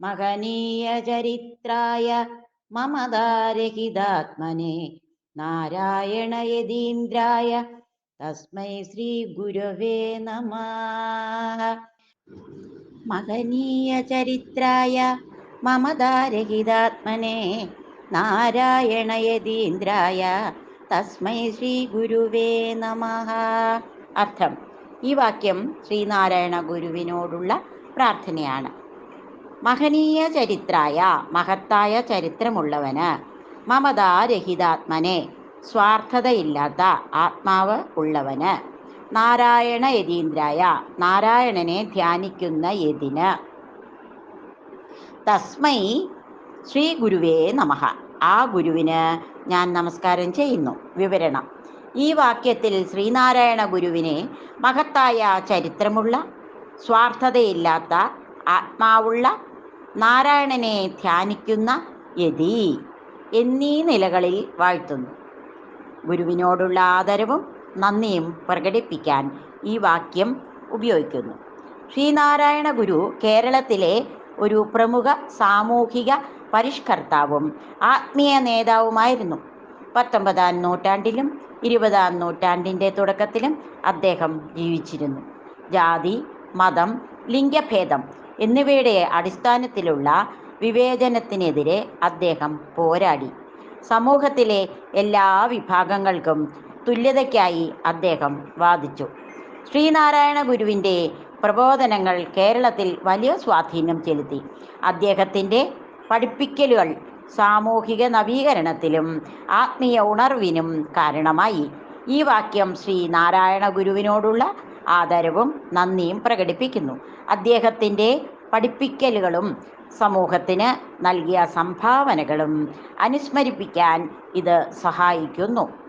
മഹനീയ ചരിത്രായ മമതാരഹിതാത്മനെ നാരായണ യതീന്ദ്രായ തസ്മൈ ശ്രീ ഗുരവേ നമ. മഹനീയ ചരിത്രായ മമതാരഹിതാത്മനെ നാരായണ യതീന്ദ്രായ തസ്മൈ ശ്രീ ഗുരുവേ നമ. അർത്ഥം ഈ വാക്യം ശ്രീനാരായണ ഗുരുവിനോടുള്ള പ്രാർത്ഥനയാണ്. മഹനീയ ചരിത്രായ മഹത്തായ ചരിത്രമുള്ളവന് മമതാരഹിതാത്മനെ സ്വാർത്ഥതയില്ലാത്ത ആത്മാവ് ഉള്ളവന് നാരായണ യതീന്ദ്രായ നാരായണനെ ധ്യാനിക്കുന്ന യതിന്. തസ്മൈ ശ്രീ ഗുരുവേ നമ. ആ ഗുരുവിന് ഞാൻ നമസ്കാരം ചെയ്യുന്നു. വിവരണം. ഈ വാക്യത്തിൽ ശ്രീനാരായണ ഗുരുവിനെ മഹത്തായ ചരിത്രമുള്ള സ്വാർത്ഥതയില്ലാത്ത ആത്മാവുള്ള നാരായണനെ ധ്യാനിക്കുന്ന യതി എന്നീ നിലകളിൽ വാഴ്ത്തുന്നു. ഗുരുവിനോടുള്ള ആദരവും നന്ദിയും പ്രകടിപ്പിക്കാൻ ഈ വാക്യം ഉപയോഗിക്കുന്നു. ശ്രീനാരായണ ഗുരു കേരളത്തിലെ ഒരു പ്രമുഖ സാമൂഹിക പരിഷ്കർത്താവും ആത്മീയ നേതാവുമായിരുന്നു. പത്തൊമ്പതാം നൂറ്റാണ്ടിലും ഇരുപതാം നൂറ്റാണ്ടിന്റെ തുടക്കത്തിലും അദ്ദേഹം ജീവിച്ചിരുന്നു. ജാതി മതം ലിംഗഭേദം എന്നിവയുടെ അടിസ്ഥാനത്തിലുള്ള വിവേചനത്തിനെതിരെ അദ്ദേഹം പോരാടി. സമൂഹത്തിലെ എല്ലാ വിഭാഗങ്ങൾക്കും തുല്യതയ്ക്കായി അദ്ദേഹം വാദിച്ചു. ശ്രീനാരായണ ഗുരുവിന്റെ പ്രബോധനങ്ങൾ കേരളത്തിൽ വലിയ സ്വാധീനം ചെലുത്തി. അദ്ദേഹത്തിന്റെ പഠിപ്പിക്കലുകൾ സാമൂഹിക നവീകരണത്തിലും ആത്മീയ ഉണർവിനും കാരണമായി. ഈ വാക്യം ശ്രീ നാരായണ ഗുരുവിനോടുള്ള ആദരവും നന്ദിയും പ്രകടിപ്പിക്കുന്നു. അദ്ദേഹത്തിന്റെ പഠിപ്പിക്കലുകളും സമൂഹത്തിന് നൽകിയ സംഭാവനകളും അനുസ്മരിപ്പിക്കാൻ ഇത് സഹായിക്കുന്നു.